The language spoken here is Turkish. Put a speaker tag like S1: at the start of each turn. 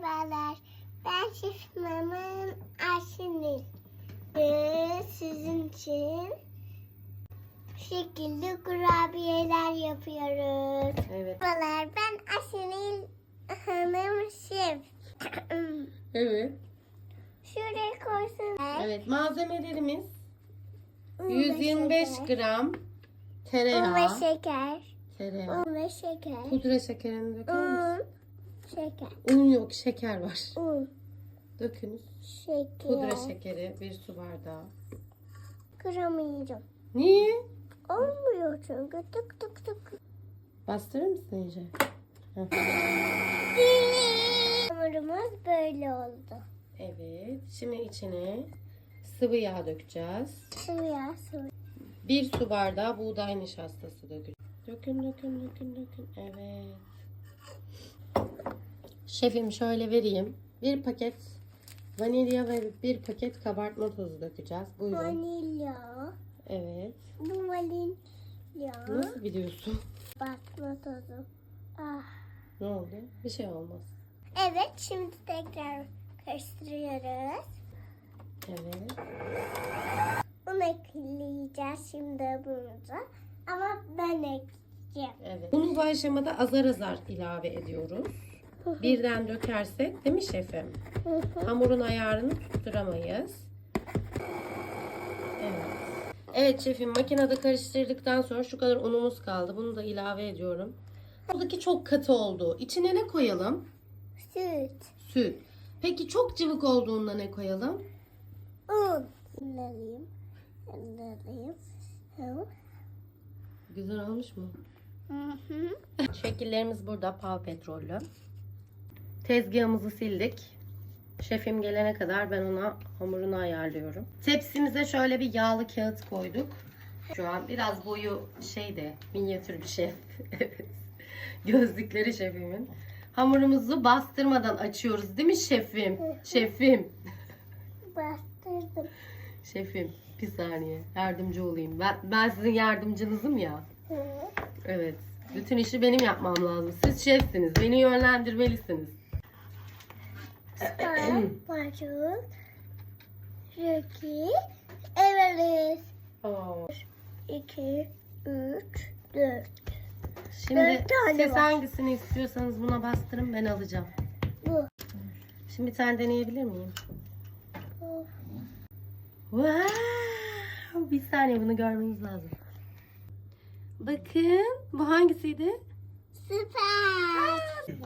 S1: Merhabalar. Ben Şef Mamın Ayşenil. Ve sizin için şekilli kurabiyeler yapıyoruz.
S2: Evet.
S1: Merhabalar. Ben Ayşenil Hanım Şef.
S2: Evet.
S1: Şuraya koysun.
S2: Evet malzemelerimiz
S1: Un ve
S2: 125
S1: şeker.
S2: gram
S1: Un ve
S2: tereyağı.
S1: şeker.
S2: Tereyağı.
S1: Un ve şeker.
S2: Pudra şekerini döker
S1: Un,
S2: misin?
S1: Şeker.
S2: Un yok şeker var.
S1: Un,
S2: Dökünüz.
S1: şeker.
S2: Pudra şekeri bir su bardağı.
S1: Kıramayacağım.
S2: Niye?
S1: Olmuyor çünkü tık tık tık.
S2: Bastırır mısın iyice?
S1: Hamurumuz böyle oldu.
S2: Evet. Şimdi içine sıvı yağ dökeceğiz.
S1: Sıvı yağ sıvı.
S2: Bir su bardağı buğday nişastası dökün. Dökün dökün dökün dökün. Evet. Şefim şöyle vereyim. Bir paket vanilya ve bir paket kabartma tozu dökeceğiz. Buyurun.
S1: Vanilya.
S2: Evet.
S1: Bu vanilya.
S2: Nasıl biliyorsun?
S1: Batma tozu. Ah.
S2: Ne oldu? Bir şey olmaz.
S1: Evet şimdi tekrar karıştırıyoruz.
S2: Evet.
S1: Un ekleyeceğiz şimdi bunumuza. Ama ben ekleyeceğim.
S2: Evet. Bunu bu aşamada azar azar ilave ediyoruz. Birden dökersek değil mi şefim? Hamurun ayarını tutturamayız. Evet. Evet şefim makinede karıştırdıktan sonra şu kadar unumuz kaldı. Bunu da ilave ediyorum. Buradaki çok katı oldu. İçine ne koyalım?
S1: Süt.
S2: Süt. Peki çok cıvık olduğunda ne koyalım?
S1: Un. Alayım.
S2: Güzel olmuş mu?
S1: Hı hı.
S2: Şekillerimiz burada pav petrollü. Tezgahımızı sildik. Şefim gelene kadar ben ona hamurunu ayarlıyorum. Tepsimize şöyle bir yağlı kağıt koyduk. Şu an biraz boyu şeyde minyatür bir şef. Gözlükleri şefimin. Hamurumuzu bastırmadan açıyoruz değil mi şefim? Şefim.
S1: Bastırdım.
S2: Şefim bir saniye yardımcı olayım. Ben, ben sizin yardımcınızım ya.
S1: Hı.
S2: Evet. Bütün işi benim yapmam lazım. Siz şefsiniz. Beni yönlendirmelisiniz.
S1: Sonra parçalı. Röki. Evet.
S2: Oo.
S1: 2, 3, 4.
S2: Şimdi
S1: Dört tane
S2: siz
S1: var.
S2: hangisini istiyorsanız buna bastırın ben alacağım.
S1: Bu.
S2: Şimdi bir tane deneyebilir miyim? Wow! Bir saniye bunu görmeniz lazım. Bakın bu hangisiydi?
S1: Süper.